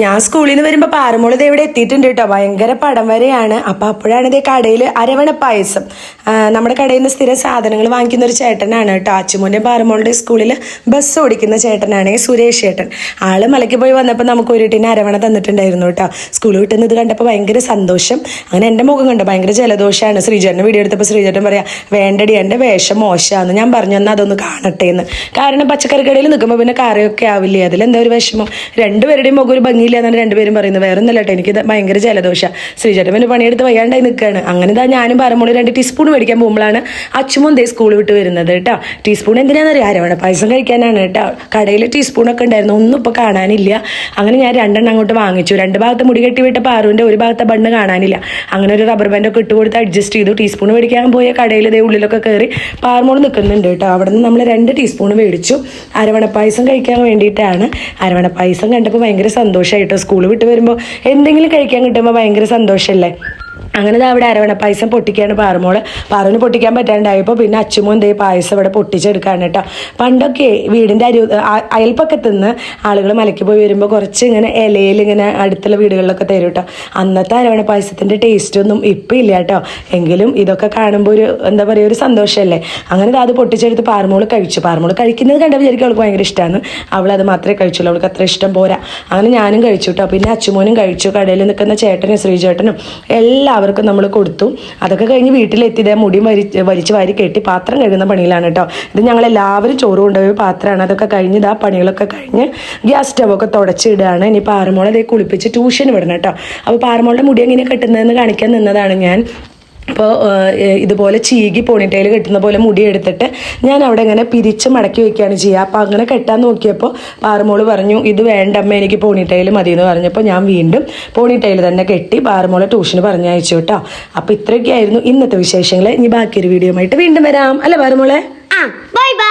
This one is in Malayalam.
ഞാൻ സ്കൂളിൽ നിന്ന് വരുമ്പോൾ പാറമോൾ ഇവിടെ എത്തിയിട്ടുണ്ട് കേട്ടോ ഭയങ്കര പടം വരെയാണ്. അപ്പം അപ്പോഴാണ് ഇതേ കടയിൽ അരവണ പായസം. നമ്മുടെ കടയിൽ നിന്ന് സ്ഥിരം സാധനങ്ങൾ വാങ്ങിക്കുന്ന ഒരു ചേട്ടനാണ് കേട്ടോ അച്ചുമോന്റെ പാറമോളുടെ സ്കൂളിൽ ബസ് ഓടിക്കുന്ന ചേട്ടനാണ് സുരേഷ് ചേട്ടൻ. ആൾ മലയ്ക്ക് പോയി വന്നപ്പോൾ നമുക്ക് ഒരു ടീന് അരവണ തന്നിട്ടുണ്ടായിരുന്നു കേട്ടോ സ്കൂൾ വിട്ടുന്ന ഇത് കണ്ടപ്പോൾ ഭയങ്കര സന്തോഷം. അങ്ങനെ എന്റെ മുഖം കണ്ടോ? ഭയങ്കര ജലദോഷമാണ് ശ്രീചേട്ടൻ വീഡിയോ എടുത്തപ്പോൾ ശ്രീജേട്ടൻ പറയാം വേണ്ടടി എന്റെ വേഷം മോശമാണെന്ന് ഞാൻ പറഞ്ഞു എന്നാൽ അതൊന്ന് കാണട്ടെ എന്ന് കാരണം പച്ചക്കറി കടയിൽ നിൽക്കുമ്പോൾ പിന്നെ കറിയൊക്കെ ആവില്ലേ? അതിലെന്താ ഒരു വിഷമം? രണ്ടുപേരുടെയും മുഖം ഒരു ഭംഗിയില്ല എന്നാണ് രണ്ടുപേരും പറയുന്നത്. വേറെ ഒന്നല്ല കേട്ടോ എനിക്ക് ഭയങ്കര ജലദോഷ. ശ്രീചേട്ടൻ പിന്നെ പണിയെടുത്ത് വയ്യാണ്ടായി നിൽക്കുകയാണ് അങ്ങനെ ഇതാ ഞാനും പറമ്പോളി രണ്ട് ടീസ്പൂൺ മേടിക്കാൻ പോകുമ്പോഴാണ് അച്ചുമോൻ ദേ സ്കൂൾ വിട്ട് വരുന്നത് കേട്ടോ ടീസ്പൂൺ എന്തിനാണെന്നറിയാം അരവണ പായസം കഴിക്കാനാണ് കേട്ടോ കടയിൽ ടീസ്പൂണൊക്കെ ഉണ്ടായിരുന്നു. ഒന്നും ഇപ്പോൾ കാണാനില്ല. അങ്ങനെ ഞാൻ രണ്ടെണ്ണം അങ്ങോട്ട് വാങ്ങിച്ചു. രണ്ട് ഭാഗത്ത് മുടി കെട്ടി വിട്ട പാറുവിന്റെ ഒരു ഭാഗത്തെ ബണ്ണ് കാണാനില്ല. അങ്ങനെ ഒരു റബ്ബർ ബാൻഡൊക്കെ ഇട്ട് കൊടുത്ത് അഡ്ജസ്റ്റ് ചെയ്തു. ടീസ്പൂൺ മേടിക്കാൻ പോയ കടയിൽ ഇതേ ഉള്ളിലൊക്കെ കയറി പാർമോൾ നിൽക്കുന്നുണ്ട് കേട്ടോ അവിടെ നിന്ന് നമ്മൾ രണ്ട് ടീസ്പൂൺ മേടിച്ചു. അരവണ പായസം കഴിക്കാൻ വേണ്ടിയിട്ടാണ്. അരവണ പായസം കണ്ടപ്പോൾ ഭയങ്കര സന്തോഷമായിട്ടോ സ്കൂൾ വിട്ട് വരുമ്പോൾ എന്തെങ്കിലും കഴിക്കാൻ കിട്ടുമ്പോൾ ഭയങ്കര സന്തോഷമല്ലേ അങ്ങനെ അവിടെ അരവണ പായസം പൊട്ടിക്കാണ് പാറുമോൾ പാറവിന് പൊട്ടിക്കാൻ പറ്റാണ്ടായപ്പോൾ പിന്നെ അച്ചുമോൻ എന്തേ പായസം ഇവിടെ പൊട്ടിച്ചെടുക്കാണ് കേട്ടോ. പണ്ടൊക്കെ വീടിന്റെ അരു അയൽപ്പക്കത്തു നിന്ന് ആളുകൾ മലയ്ക്ക് പോയി വരുമ്പോൾ കുറച്ച് ഇങ്ങനെ ഇലയിൽ ഇങ്ങനെ അടുത്തുള്ള വീടുകളിലൊക്കെ തരും കേട്ടോ. അന്നത്തെ അരവണ പായസത്തിന്റെ ടേസ്റ്റ് ഒന്നും ഇപ്പം ഇല്ല കേട്ടോ. എങ്കിലും ഇതൊക്കെ കാണുമ്പോൾ ഒരു എന്താ പറയുക ഒരു സന്തോഷമല്ലേ അങ്ങനെ അത് പൊട്ടിച്ചെടുത്ത് പാറമോൾ കഴിച്ചു. പാറമോൾ കഴിക്കുന്നത് കണ്ടപ്പോൾ വിചാരിക്കും അവൾക്ക് ഭയങ്കര ഇഷ്ടമാണ് അവൾ അത് മാത്രമേ കഴിച്ചുള്ളൂ. അവൾക്ക് അത്ര ഇഷ്ടം പോരാ. അങ്ങനെ ഞാനും കഴിച്ചു കേട്ടോ. പിന്നെ അച്ചുമോനും കഴിച്ചു. കടയിൽ നിൽക്കുന്ന ചേട്ടനും ശ്രീചേട്ടനും എല്ലാവർക്കും നമ്മൾ കൊടുത്തു. അതൊക്കെ കഴിഞ്ഞ് വീട്ടിലെത്തി ഇതേ മുടി വരി വലിച്ച് വാരി കെട്ടി പാത്രം കഴുകുന്ന പണിയിലാണ് കേട്ടോ. ഇത് ഞങ്ങൾ എല്ലാവരും ചോറ് കൊണ്ടുപോയ പാത്രമാണ്. അതൊക്കെ കഴിഞ്ഞ് ഇതാ പണികളൊക്കെ കഴിഞ്ഞ് ഗ്യാസ് സ്റ്റവൊക്കെ തുടച്ചിടുകയാണ് ഇനി പാറമോളെ അതേ കുളിപ്പിച്ച് ട്യൂഷൻ വിടണം കേട്ടോ. അപ്പോൾ പാറമോളുടെ മുടി എങ്ങനെ കെട്ടുന്നതെന്ന് കാണിക്കാൻ നിന്നതാണ് ഞാൻ. അപ്പോൾ ഇതുപോലെ ചീകി പോണിട്ടയിൽ കെട്ടുന്ന പോലെ മുടി എടുത്തിട്ട് ഞാൻ അവിടെ ഇങ്ങനെ പിരിച്ച് മടക്കി വെക്കുകയാണ് ചെയ്യുക. അപ്പോൾ അങ്ങനെ കെട്ടാൻ നോക്കിയപ്പോൾ പാറമോൾ പറഞ്ഞു ഇത് വേണ്ടമ്മ എനിക്ക് പോണിട്ടയിൽ മതി എന്ന് പറഞ്ഞപ്പോൾ ഞാൻ വീണ്ടും പോണിട്ടയിൽ തന്നെ കെട്ടി പാറുമോളെ ട്യൂഷന് പറഞ്ഞയച്ചു കേട്ടോ. അപ്പോൾ ഇത്രയൊക്കെയായിരുന്നു ഇന്നത്തെ വിശേഷങ്ങൾ ഇനി ബാക്കിയൊരു വീഡിയോ ആയിട്ട് വീണ്ടും വരാം. അല്ലേ പാറുമോളെ ബൈ ബൈ.